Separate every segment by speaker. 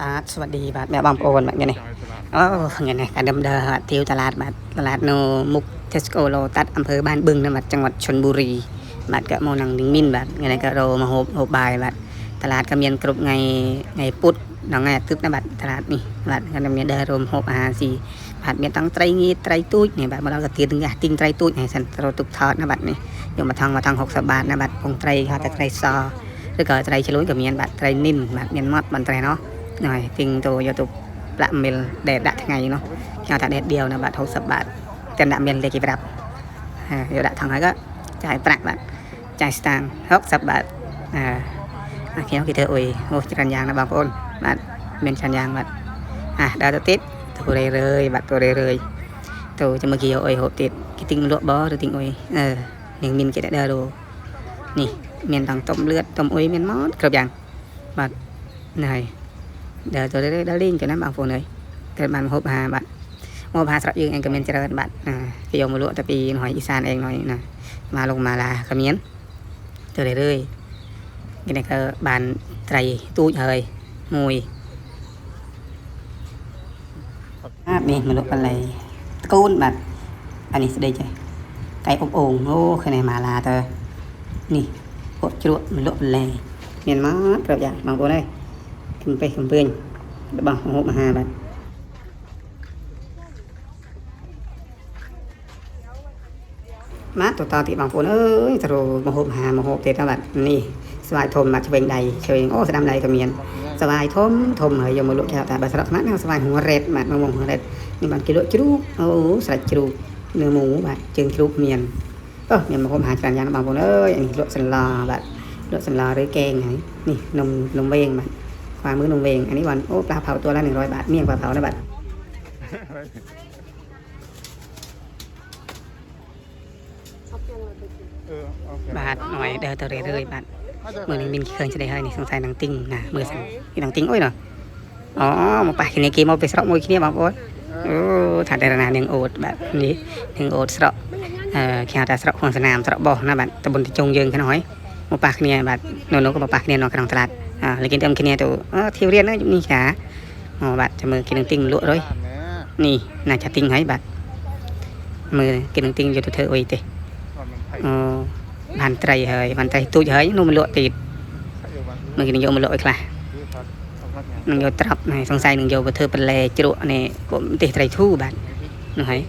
Speaker 1: បាទสวัสดีបាទអ្នកបងប្អូនបាទថ្ងៃនេះអូថ្ងៃនេះការដើមដើរទាវតឡាតបាទតឡាតនៅមុខ Tesco Lotus អំភើបានបឹងនៅបាទចង្វាត់ឈុនបុរីបាទក៏មកនឹងមីនបាទថ្ងៃនេះក៏រោមកហូបហូបបាយបាទតឡាតក៏មានគ្រប់ថ្ងៃថ្ងៃពុធដល់ថ្ងៃអាទិត្យណាបាទតឡាតនេះបាទក៏មានដើររោមហូបអាហារស៊ីបាទមានទាំងត្រីងីត្រីទូចនេះបាទមកដល់ក៏ទៀនទាំងទិញត្រីទូចហើយសិនត្រូវទុកថតណាបាទនេះយកមកថងមកថង60បាតណាបាទពងត្រីហៅតែត្រីស ឬក៏ត្រីឆ្លួយក៏មានបាទត្រីនីនបាទមានម៉ត់បានត្រីណោះ ហ្នឹងហើយទិញទៅយកទៅប្រាក់មីលដែលដាក់ថ្ងៃនោះគេថាដេតដៀវណាបាទ60បាតទាំងដាក់មីលលេខគេប្រាប់យកដាក់ថងហើយក៏ចាយប្រាក់បាទចាយស្តាំង60បាតអឺខ្ញុំគេធ្វើអុយអូច្រើនយ៉ាងណាបងប្អូនបាទមានច្រើនយ៉ាងបាទอะដល់ទៅទៀតទៅរេរឿយបាទទៅរេរឿយទៅចាំមើលគេយកអុយហូបទៀតគេទិញលក់បឬទិញអុយអឺនឹងមានគេដែរដូនេះមានទាំងតុំលឿតតុំអុយមានមកគ្រប់យ៉ាងបាទហ្នឹងហើយ ដែលចូលទៅដល់លេងចំណាំបងប្អូនអើយត្រូវបានហូបហាបាទមកហាស្រុកយើងឯងក៏មានច្រើនបាទគេយកមកលក់តែពីនហើយអ៊ីសានឯងហ្នឹងណាមកលោកម៉ាឡាក៏មានទៅរឿយគេនេះក៏បានត្រីទូចហើយមួយបាទនេះមកលក់បល័យតកូនបាទអានេះស្ដេចហើយកែអ៊ុំអូងអូឃើញម៉ាឡាទៅនេះគាត់ជ្រក់មកលក់បល័យមានមកគ្រប់យ៉ាងបងប្អូនអើយ កំពេះកំពឿងរបស់ហូបអាហារបាទមកតតទៀតបងប្អូនអើយទៅមហូបអាហារមហូបទៀតណាបាទនេះស្វាយធំមកឆ្វេងដៃឆ្វេងអូស្ដាំដៃក៏មានស្វាយធំធំហើយយកមកលក់ចាតែបើស្រុកស្មាត់នឹងស្វាយហួររ៉េតបាទមកមកហួររ៉េតនេះបានគេលក់ជ្រូកអូស្រាច់ជ្រូកនឿមូបាទជើងជ្រូកមានអូមានមហូបអាហារច្រើនយ៉ាងបងប្អូនអើយនេះលក់សន្លាបាទលក់សន្លាឬកេងហើយនេះនំនំវែងបាទ ขวามือหนุ่เวง อันนี้วันโอ้ปลาเผาตัวละหนึ่งร้อยบาท เมี่ยงปลาเผาละบา
Speaker 2: ทบาทหน่อ
Speaker 1: ยเดี๋ยวเตะเรื่
Speaker 2: อยบาทมือหนึ่งบินเค
Speaker 1: รื่จะได้ให้นี่สงสัยนังติ้งนะมือสั่งนี่นังติ้งโอ้ยเนาะอ๋อมาไปขีนในเกมเอาไปสระมวยขี้เนี่ยบางคนโอ้ถัดได้นานหนึ่งโอดแบบนี้หนึ่งโอดสระเอ่อแข่งแตาสระห่วงสนามสระบ่อนะบัดตะบนตะจงเยิงขน้อยมาปากเนี่ยบัดโนโนก็มาปากเนี่ยนอนกลางตลาด អាលេងគេតាមគ្នាទៅអឺធាវរៀនហ្នឹងជំនាញចាអូបាទចាំមើលគេនឹងទិញលក់រយនេះណាចាទិញហើយបាទមើលគេនឹងទិញយកទៅធ្វើអុយទេអូបានត្រីហើយបានត្រីទូចហើយនោះមកលក់ទៀតមើលគេនឹងយកមកលក់ឲ្យខ្លះនឹងយកត្រាប់ហើយសង្ស័យនឹងយកទៅធ្វើបន្លែជ្រក់នេះពុំទេសត្រីធូបាទនោះហើយ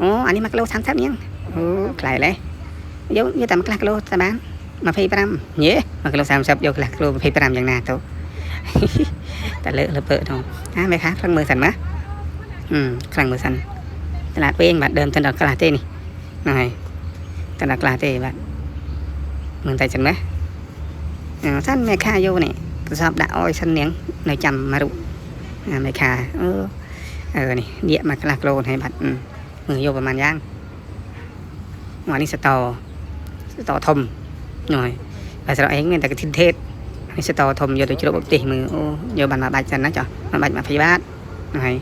Speaker 1: អូអានេះ1គីឡូ30ញ៉ឹងអូខ្លែលេយកយកតែ1ខ្លះគីឡូតែបាន 25ញ៉េ1គីឡូ30យកខ្លះគីឡូ25យ៉ាងណាទៅ តែលើកលើពើទៅអាមេខាខ្លាំងមើលសិនមកហឹមខ្លាំងមើលសិនតឡាតវិញបាទដើមទៅដល់ខ្លះទេនេះហ្នឹងហើយទៅដល់ខ្លះទេបាទមើលតែចឹងណាអឺសិនមេខាយកនេះ កសបដាក់អោយសិននាងនៅចាំមករុអាមេខាអឺអឺនេះដៀកមកខ្លះក្លូនហើយបាត់អឺមើលយកប្រហែលយ៉ាងមកនេះសតសតធំ ណយតែស្រុកឯងមានតែកធិធេតនេះសតធំយកទៅជ្រប់បតិសមើលអូយកបានមកបាច់សិនណាចុះមកបាច់មក20បាតហើយ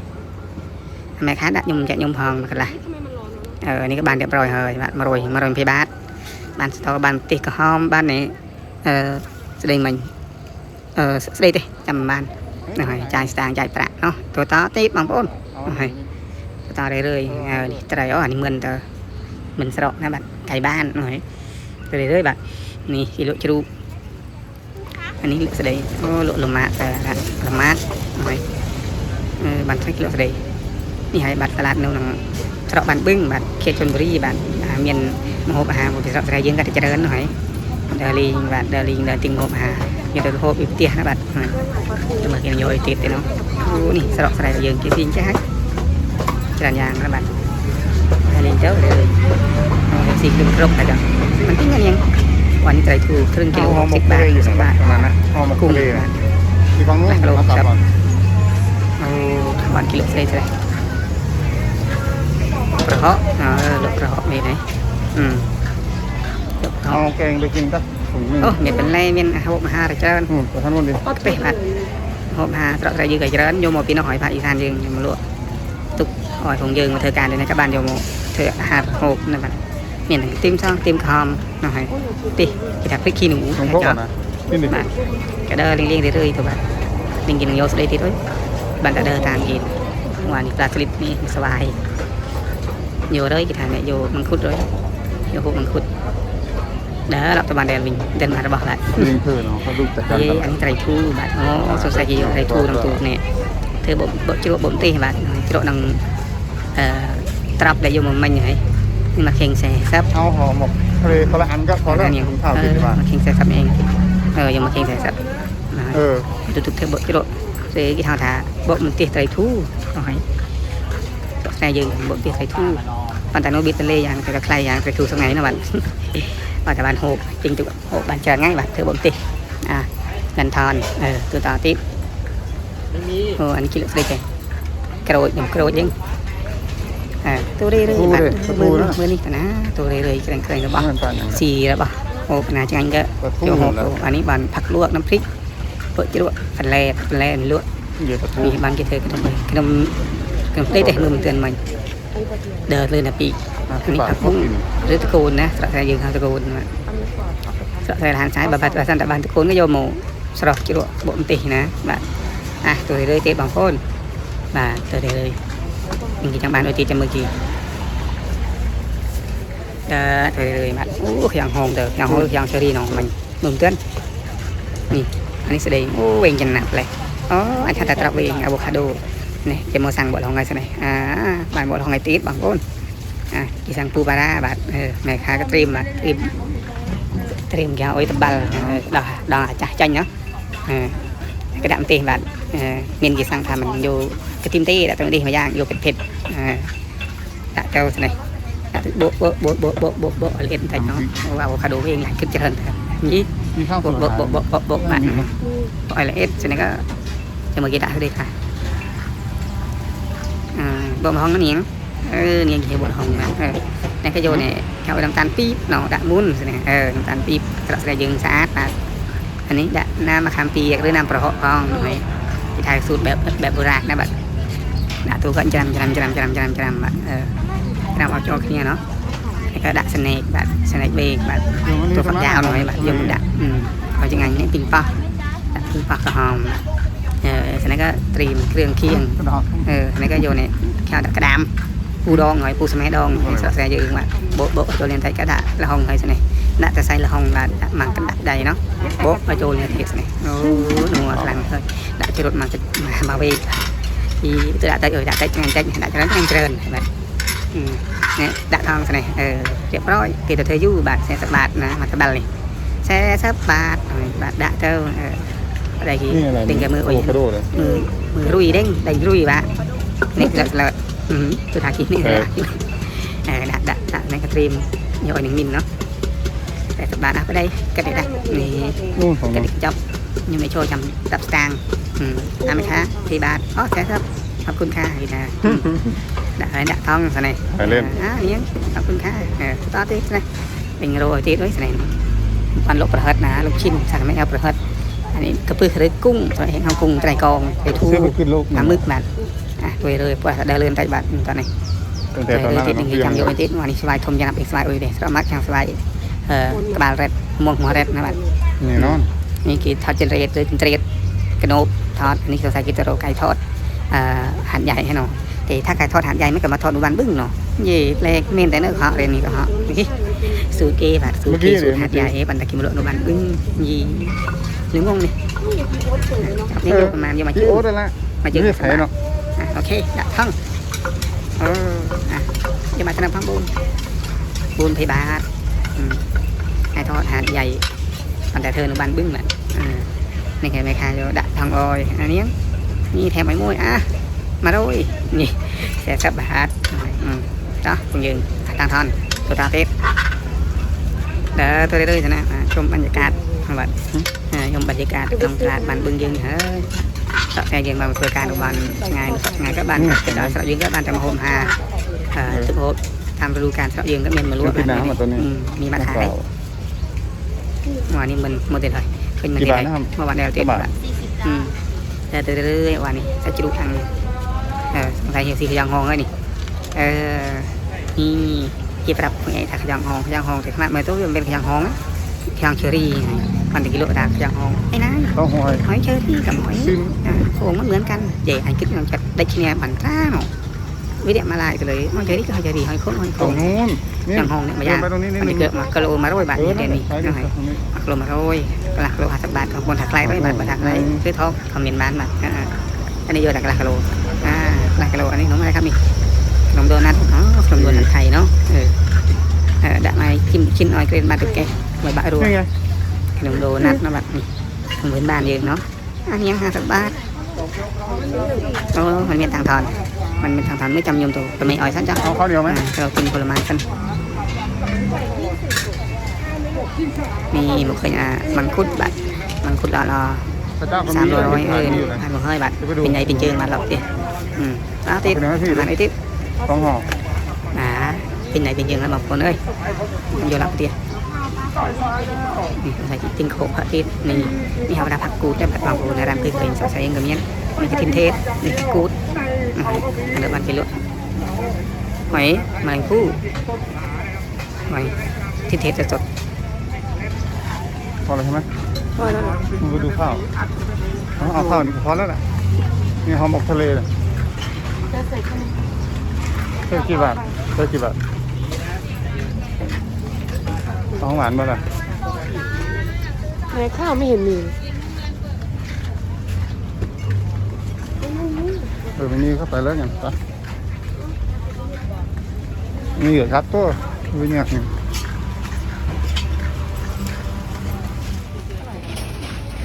Speaker 1: ម៉ែខាដាក់ខ្ញុំចាក់ខ្ញុំផងកន្លះអឺនេះក៏បានរៀបរយហើយបាទ100 120បាតបានស្ទោបានទេសក្រហមបាននេះអឺស្ដីមិញអឺស្ដីទេចាំបានហ្នឹងហើយចាយស្តាងចាយប្រាក់ណោះតើតទេបងប្អូនហើយតើតរឿយនេះត្រីអូអានេះមិនតើមិនស្រកណាបាទកាយបានហ្នឹងហើយរឿយរឿយបាទ នេះគេលក់ជ្រូកអានេះលក់ស្ដីអូលក់លម៉ាក់តែលម៉ាក់ហើយបានឆៃលក់ស្ដីនេះហើយបាត់សាឡាត់នៅក្នុងស្រុកបានបឹងបាទខេត្តជលបុរីបាទមានម្ហូបអាហារមកពីស្រុកស្រែយើងក៏ច្រើនហើយដើរលេងបាទដើរលេងដើរទិញម្ហូបអាហារមានរហូតពីផ្ទះណាបាទទៅមើលគេយកឲ្យទៀតទេនោះអូនេះស្រុកស្រែយើងគេស៊ីចាស់ច្រើនយ៉ាងណាបាទដើរលេងទៅដើរលេងស៊ីគ្រប់គ្រប់តែដល់មិនទីញ៉ាំ วันนี้ไตร
Speaker 2: ทูครึ่งกิโลหก
Speaker 1: สิ
Speaker 2: บ
Speaker 1: บาท
Speaker 2: ประมาทกุ้
Speaker 1: ง
Speaker 2: นะกิโล
Speaker 1: ครั
Speaker 2: บเอาวันกิ
Speaker 1: โล
Speaker 2: เท่า
Speaker 1: ไร
Speaker 2: เท่า
Speaker 1: ไรกระเหาะเออลกระเหาะมีไหมอืม
Speaker 2: เอาแกงไปกินตั้งโอ้เมียเป็นไร
Speaker 1: เมียนหกมาห้าเจริญท่านคนดีโอ้
Speaker 2: เป๊ะมาหบมาตรอกใส่ยืด
Speaker 1: กับเจริโยมโมปีนหอยผัดอีสานยืนโยมลวกตุกหอยของยืนมาเธอการเลยนะกับบ้านโยมโมเธอหาหกนั่นแหละ មានទាំងទីមសងទីមខំនោះហើយទេគេថាព្រិកขี้หนู
Speaker 2: ถุงพกก่อนนะ
Speaker 1: ន
Speaker 2: นี่นี่
Speaker 1: បាទក៏ដើរលៀងលៀងរឿយៗទៅបាទលៀងกินយកស្ដីទៀតអើយបានតែដើរតាមគេមកនេះផ្លាស្លីបនេះស្វាយយករឿយគេថាអ្នកយកមង្ឃុតរឿយយកហូបមង្ឃុតដើររាប់ទៅបានដែលវិញតែមករបស់បាទ
Speaker 2: ลิงเพื่อนเนาะเขาดูจัดการ
Speaker 1: យេ
Speaker 2: กัน
Speaker 1: អានេះត្រីធូរបាទអូសង្ស័យគេយកត្រីធូរក្នុងទូនេះធ្វើបុកបុកជ្រក់បុកទេសបាទជ្រក់នឹងអឺត្រាប់ដែលយកមកមិញហើយ มาเค็งใส่ครับ
Speaker 2: เอาห่อหมกทะเลทะเลอันก็พอแล้วถุงข้าว
Speaker 1: กิ
Speaker 2: นดีกว่าม
Speaker 1: าเค็งใส่
Speaker 2: ครับเองเออยังมาเค็
Speaker 1: งใส่ครับเออดูทุกเทเบิร์กิโล
Speaker 2: เสกิทางทาบอ
Speaker 1: กมันเตี้ยไตรทู่หน่อยตอกใส่ยืนบอกเตี้ยไตรทู่ปันตานบิทะเลอย่างแต่ก็ใครอย่างไตรทู่สักไงนะบันปันตะบันโหกจริงจุวโหกบันเจอง่ายบันเธอบอกติอะเงินทอนเออตัวต่อติโอ้อันนี้กิโลเท่าแกกระโดดยังกระโดดยัง ตัวเรื่อยๆแบบ
Speaker 2: มือมือนี่
Speaker 1: นะตัวเรื่
Speaker 2: อยๆแข็ง
Speaker 1: แข็งแล้วบ่สีแล้ว
Speaker 2: บ่โอ้ขนาด
Speaker 1: จังก็เกี่
Speaker 2: ยว
Speaker 1: หกอันนี้บานผักลวกน้ำพริกเปิดจะลวกฟันแล่ฟันแล่ลวก
Speaker 2: มี
Speaker 1: บางกี่
Speaker 2: เธอขนมขน
Speaker 1: มขนมได้แต่มือมันเตือนมันเดินเลยนะปีอันนี้ผักบุ้ง
Speaker 2: ห
Speaker 1: รือตะโกนนะสระแสยืนทา
Speaker 2: งตะโกนส
Speaker 1: ระแสทางซ้าย
Speaker 2: บาบาบา
Speaker 1: สั
Speaker 2: นตะ
Speaker 1: บานตะโกน
Speaker 2: ก็
Speaker 1: โยโมสระจุดร่บ่มติ
Speaker 2: นะ
Speaker 1: บ้าอะตัวเรื่อยๆเตะบางคนบ้านตัวเรื่อยๆ និយាយចង់បានដូចទៀតចាំមើលជីអឺទៅរឿយមកអូខ្យ៉ាងហោមទៅខ្យ៉ាងហោខ្យ៉ាងស៊េរីនោះមិញមើលមិនទាន់នេះអានេះស្ដីអូវិញចំណាប់ផ្លេះអូអាចថាតែត្រប់វិញអាវ៉ាកាដូនេះចាំមើលសាំងបកលងថ្ងៃស្នេះអាបានបកលងថ្ងៃទៀតបងប្អូនអាគេសាំងពូបារ៉ាបាទម៉ែខាក៏ត្រៀមបាទត្រៀមត្រៀមយ៉ាងអុយតបាល់ដល់ដល់អាចាស់ចាញ់ណាគេដាក់ម្ទេសបាទ เมนกีสังทามันอยู่กระติมเต้แต่ตรงนี้มาย่างอยู่เผ็ดๆแต่เจ้าไหนบโบโบโบโบโบบเล่นแต่เนาะว่าคาโดเองขึ้นเจริญนี่บโบโบโบโบโบมาอะไเอสฉะนั้นก็จะมากินได้เลยค่ะบ่มห้องนี่เอ
Speaker 2: งเออเนี่ยเกี่ย
Speaker 1: บนห้องนะ
Speaker 2: เออ
Speaker 1: ในขยโยนเนี่ยเอาน้ำตาลปีบเนาะดะมุ้นสิเนี่ยเออน้ำตาลปี๊บกระสายยิงสะอาดอันนี้ดะน้ำมะขามเปีกหรือน้ำประหกห้องไหม ที่ไทยสูตรแบบแบบโบราณนะบัดดะตัวก็จำจำจำจำจำจำบัดเออจำเอาโจกเนี่ยเนาะแล้วก็ดะสเนกบัดสเนกเบรกบัดตัวฝักยาวหน่อยบัดยมดะอืมเอาจังไงเนี่ยปิงปอกดะปิงปอกกระหอมเออสเนกก็เตรียมเครื่องเคียง
Speaker 2: กระดาษ
Speaker 1: เออในก็โยนเนี่ยข้าวดกระดามปูดองหน่อยปูสมัยดองสระแสยืงว่าโบโบะโจเรียนไทยกระดาละหองไงสิเนี่ยส่ละหองละมันก ระดาใดเนาะโบะมาโจเรียนเทสเนี่ยโอ้นัวพลังเลยดาจะรถมาจะมามาเวที่ตัวดาใจเออดาใจงานใจดาจะนั้นงานเจริญแบบอืมเนี่ยดาทองสิเนี่ยเออเรียบร้อยตีตัวเธอยู่บาทแสนสักบาทนะมาตะบัลเลยแสนสักบาทบาทดาเจ้าเอออะไรกี่
Speaker 2: นี่อะไร
Speaker 1: เป็นแกมือโอ้
Speaker 2: โอ้
Speaker 1: ย
Speaker 2: กระ โดดเลย
Speaker 1: มือมือรุยเด้งได้รุยบะนี่ละละอืมตัวทาคิดนี่
Speaker 2: เออ
Speaker 1: ละเออดัดดัดดัดในกระตรีมโยนหนึ่งมิลเนาะแต่สัปดาห์หน้าไปได้ก็ได้ดักนี่
Speaker 2: นู่นของ
Speaker 1: กระ
Speaker 2: มัน
Speaker 1: ดิกจับยังไม่โชว์จำตับสตางค์อืมเอาไหมคะที่บาทอ๋อใช่ครับขอบคุณค่ะอีนะอืมดักอะไรดักทองสนัย
Speaker 2: ไปเล่น
Speaker 1: อ่าเนี่ยขอบคุณค่ะเออต่อที่สนัยเป็นโรยที่ด้วยสนัยปันลบประหัดนะลูกชิ้นสั่งไม่เอาประหัดอันนี้กระพือหรือกุ้งตัวเองเอากุ้งไตรกองไปทู
Speaker 2: ซื้อไปขึ้นโลก
Speaker 1: ปลาหมึกบาทอะตัวเลยปล่อยได้เลื่อนใจบาทตอนนี้
Speaker 2: ตั้งแต่ตอน
Speaker 1: เล
Speaker 2: นั้
Speaker 1: ย
Speaker 2: น
Speaker 1: ติดหนึ่ง
Speaker 2: เพื่อน
Speaker 1: จำโยนติดวันนี้สบายทมยันอีกสบายอุ้ยเดสมักยังสบาย เอ่อกระบาลเร็ดมวงหัวเร็ดนะบาท
Speaker 2: นี่นอน
Speaker 1: นี่คือทอดเจนเรตหรือเจนเรตกระโนบทอดอันนี้เราใส่กิโลไก่ทอดเอ่อหั่นใหญ่ให้หน่อยแต่ถ้าไก่ทอดหั่นใหญ่ไม่ก็มาทอดดูบันบึ้งเนาะยี่เล็กเมนแต่เนื้อเขาเรนนี่ก็เขานี่สูตรเกบาทสูตรเกสูตรหั่นใหญ่บันตะกิมโลดูบันบึ้งยี่หรืองงนี่นี่อยู่ประมาณยังมา
Speaker 2: พี่
Speaker 1: จิ้
Speaker 2: โอ๊
Speaker 1: ม
Speaker 2: ตได้ละ
Speaker 1: มา
Speaker 2: ไม่
Speaker 1: จิ้ม
Speaker 2: ใช่ไผ่เนาะ
Speaker 1: อะโอเคดับท่องเอออะจะมาสนั บพังบุญบุญพยาบาทอืมให้ทอดหาดใหญ่ตอนแต่เธอหนูบ้านบึ้งแหละอ่าในแค่ไม่คาโยดับทองออยอันนี้นี่แถมไม้มวยอะมาด้วยนี่แซ่บบาทอืม đó คุณยืนทางทอนตัวตาเต็ดเด้อตัวเรื่อยๆนะอะชมบรรยากาศของบัดอ่าชมบรรยากาศตรงตลาดบ้านบึงยืนเฮ้ยสอดแทนยังมาเพื่อการอุบันงานสอดงานก็บ้านก็ได้สอดยืนก็บ้านจะมาโฮมหาเอ่อทุกโฮมทำฤดูการสอดยืนก็เมนมาล้วนมีมาขาย วันนี้มันโมเดลเลยเป็นมันเมื่อวันเดียวเต็มแบบอืมแต่เรื่อยๆวันนี้จะจุอังเออสงสัยเหี่ยวสีขยังหองเลยนี่เออนี่ที่ปรับไงถ้าขยังหองขยังหองแต่ขนาดไม่ต้องเป็นขยังหองขยังเชอรี่พันกิโลดากอย่างหองไอ้นาย
Speaker 2: ข้าวหอย
Speaker 1: หอยเชอรี่กับหอย
Speaker 2: ซิม
Speaker 1: อ่าโค้งมันเหมือนกันใหญ่อันคิดมันจะได้เชียร์บันท้าเนาะ วิเดียมาลายกันเลยหอยเชอรี่กับหอยเชอรี่หอยโค้งหอย
Speaker 2: ตร
Speaker 1: โค้
Speaker 2: ง
Speaker 1: ง
Speaker 2: นู้นนี่
Speaker 1: อย่างหองเนี่ยมายา
Speaker 2: ไปตรงนี้นิด
Speaker 1: อัน
Speaker 2: นึ
Speaker 1: นี้
Speaker 2: ง
Speaker 1: เกิดมากะโลมาร้อยบาท
Speaker 2: เออ
Speaker 1: นี่
Speaker 2: นั่
Speaker 1: เดี๋
Speaker 2: น
Speaker 1: ยว
Speaker 2: แหละ
Speaker 1: นี้
Speaker 2: ใช้ดิ
Speaker 1: หอย
Speaker 2: ตรงนี้
Speaker 1: กะโลมาร้อยกะลักโลห้าสิบบาทของคนถักไล่ร้อยบาทบาทถักไล่ซื้อทองคอมเมนต์บ้านมาอ่าอันนี้โยดักลักกะโลอ่าลักกะโลอันนี้ขนมอะไรครับนี่ขนมโดนัทอ๋อขนมโดนัทไทยเนาะเออเออดักไม้ชิมชิ้นออยเกรนมาตึกแกไว้บะรัว
Speaker 2: นี่ไง
Speaker 1: ขนมโดนัทเนาะแบบนี้ขนมพื้นบ้านเยอะเนาะอันนี้ห้าสิบบาทโอ้มันเป็นทางทอน มันเป็นทางทอนไม่จำยมตัวก็ไม่อ่อยสั้นจ้ะ
Speaker 2: เอาข้าวเหนียวไหม
Speaker 1: อ่าเรากินผลไม้สั้นมีบุคคลอะมังคุดบัตรมังคุดละรอ
Speaker 2: พระเจ้าก็
Speaker 1: สาม
Speaker 2: มี
Speaker 1: ร้อย
Speaker 2: ขาย
Speaker 1: เอ้ย
Speaker 2: อยู่นะ
Speaker 1: พันบุคคลบัตรเป็นไงเป็นเจิงมาหรอกดิอืมอ้าวติด
Speaker 2: เป็นไงพี่
Speaker 1: มาไอ้ติด
Speaker 2: สองห่อ
Speaker 1: อ่าเป็นไหนเป็นเจิงแล้วบางคนเอ้ยมันอยู่หลับเดียวนี่ใส่ติ้งโขกพระอาทิตย์นี่นี่เขาได้ผักกูดได้ผักบางกูในร้านเคยเคยใส่เองกับเนี้ยนี่คือทินเทสนี่คือ กูดอือันเดียวมันกินลุหอยแมลงภู่หอยทินเทสสด
Speaker 2: พอแล้วใช่ไหม
Speaker 1: พอแล้ว
Speaker 2: มึงไปดูข้าวเอาข้าวนี่พอแล้วแหละนี่หอมหมกทะเลเลยเท่ากี่บาทเท่ากี่บาทของหวานบ่ล่ะ
Speaker 3: ในข้าวไม่เห็นมี
Speaker 2: ออมันนี่เข้าไปแล้วยังไปนี่เหรอครับตัววิญญาณหนึ่ง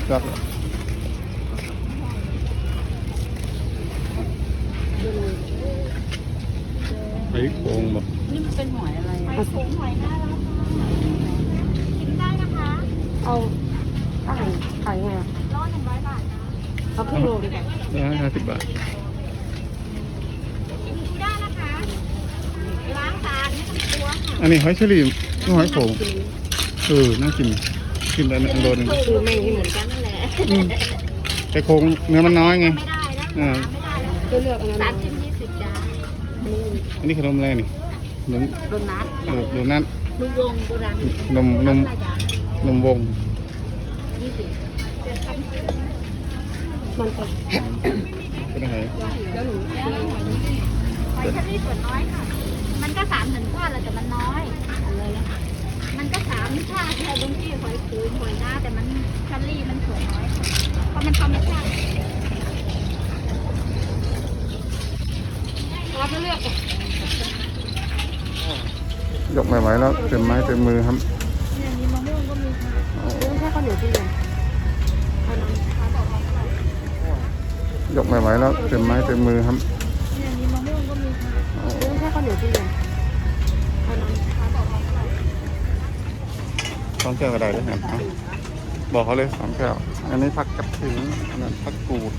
Speaker 2: ครับไอ้โกงบ่
Speaker 3: เอาขายขายไงอะร้อยหนึ่งร้อยบาทเอาครึ่งโลดีกว่า
Speaker 2: ร้อยห้าสิบบาท อันนี้หอยเชอรี่นี่หอยโขงเออน่ากินกินไปอันโดนหนึ่ง
Speaker 3: คือแม่งที่เหมือนกัน
Speaker 2: อืมแต่โครงเนื้อมันน้อยไงอ่า
Speaker 3: ก็เลือกอันนั้น
Speaker 4: สามชิ้นยี่สิบจ้า
Speaker 2: อันนี้ขนมอะไรนี่ขนม
Speaker 4: โดนัท
Speaker 2: เออโดนัท
Speaker 4: ลูกวงโบราณ
Speaker 2: นมนม
Speaker 4: อะไรจ้าน
Speaker 2: มวง
Speaker 4: ยี่สิบ
Speaker 3: มันจะ
Speaker 2: เป็นไง
Speaker 4: หอยเชอรี่ส่วนน้อยค่ะมันก็ สามถึงก้อนแหละแต่มันน้อยอะไรนะมันก็สามค่าแค่บางที่หอยคูนหอยหน้าแต่มันเชอรี่มันส่วนน้อยค่ะเพราะมันธรรมชาติ
Speaker 3: เราจะเลือก
Speaker 2: ยกไม่ไหวแล้วเต็มไม้เต็มมือครับ
Speaker 4: เนี่ยมีมะม่วงก็มีค่ะ
Speaker 3: ซื้อแค่ข้าวเหนียวที่เดียวย
Speaker 2: กไม่ไหวแล้วเต็มไม้เต็มมือครับ สองแก้วก็ได้เล้วครับอาบอกเขาเลยสามแก้ว อันนี้ผักกระถิ่นอันนั้นผักกูด